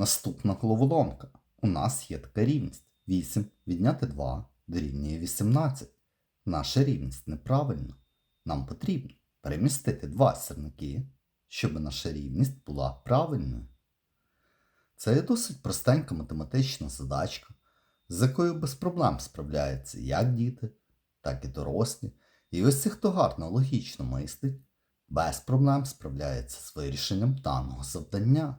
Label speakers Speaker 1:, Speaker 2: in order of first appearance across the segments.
Speaker 1: Наступна головоломка. У нас є така рівність. 8 відняти 2 дорівнює 18. Наша рівність неправильна. Нам потрібно перемістити два сірники, щоб наша рівність була правильною. Це є досить простенька математична задачка, з якою без проблем справляються як діти, так і дорослі. І ось ці, хто гарно логічно мислить, без проблем справляється з вирішенням даного завдання.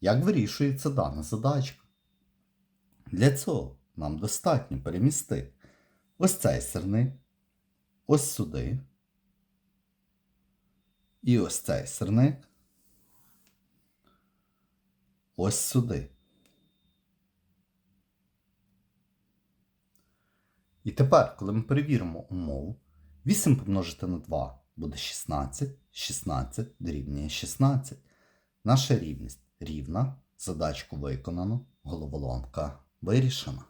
Speaker 1: Як вирішується дана задачка? Для цього нам достатньо перемістити ось цей сирник, ось сюди. І ось цей сирник. Ось сюди. І тепер, коли ми перевіримо умову, 8 помножити на 2 буде 16, 16 дорівнює 16. Наша рівність рівна, задачку виконано, головоломка вирішена.